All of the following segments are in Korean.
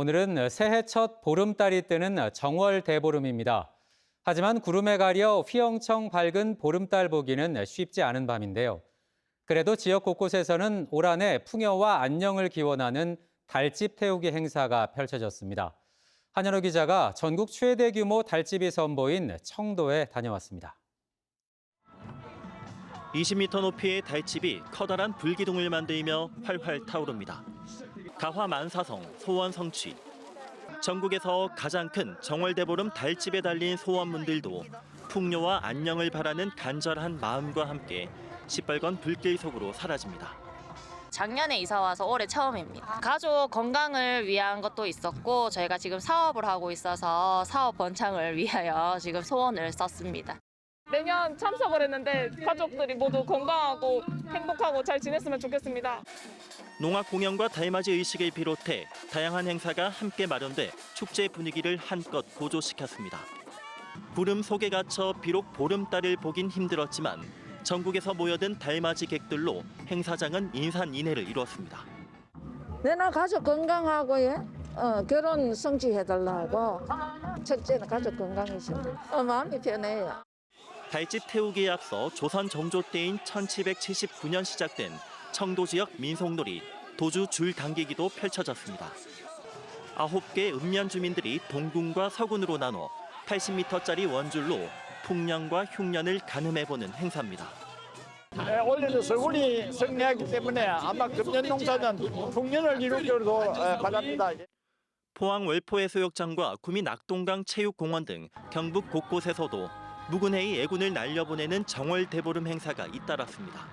오늘은 새해 첫 보름달이 뜨는 정월 대보름입니다. 하지만 구름에 가려 휘영청 밝은 보름달 보기는 쉽지 않은 밤인데요. 그래도 지역 곳곳에서는 올 한해 풍요와 안녕을 기원하는 달집 태우기 행사가 펼쳐졌습니다. 한현호 기자가 전국 최대 규모 달집이 선보인 청도에 다녀왔습니다. 20m 높이의 달집이 커다란 불기둥을 만들며 활활 타오릅니다. 가화 만사성, 소원 성취. 전국에서 가장 큰 정월대보름 달집에 달린 소원문들도 풍요와 안녕을 바라는 간절한 마음과 함께 시뻘건 불길 속으로 사라집니다. 작년에 이사 와서 올해 처음입니다. 가족 건강을 위한 것도 있었고 저희가 지금 사업을 하고 있어서 사업 번창을 위하여 지금 소원을 썼습니다. 내년 참석을 했는데 가족들이 모두 건강하고 행복하고 잘 지냈으면 좋겠습니다. 농악 공연과 달맞이 의식을 비롯해 다양한 행사가 함께 마련돼 축제 분위기를 한껏 고조시켰습니다. 구름 속에 갇혀 비록 보름달을 보긴 힘들었지만 전국에서 모여든 달맞이 객들로 행사장은 인산인해를 이루었습니다. 내나 가족 건강하고 예? 어, 결혼 성취해달라고 첫째는 가족 건강이신데 어, 마음이 편해요. 달집 태우기에 앞서 조선 정조 때인 1779년 시작된 청도 지역 민속놀이 도주 줄 당기기도 펼쳐졌습니다. 아홉 개 읍면 주민들이 동군과 서군으로 나눠 80m짜리 원줄로 풍년과 흉년을 가늠해보는 행사입니다. 예, 올해는 서울이 승리하기 때문에 아마 금년 농사는 풍년을 이루기로 예, 바랍니다. 포항 월포해수욕장과 구미 낙동강 체육공원 등 경북 곳곳에서도 묵은해의 애군을 날려보내는 정월 대보름 행사가 잇따랐습니다.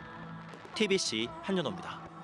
TBC 한연호입니다.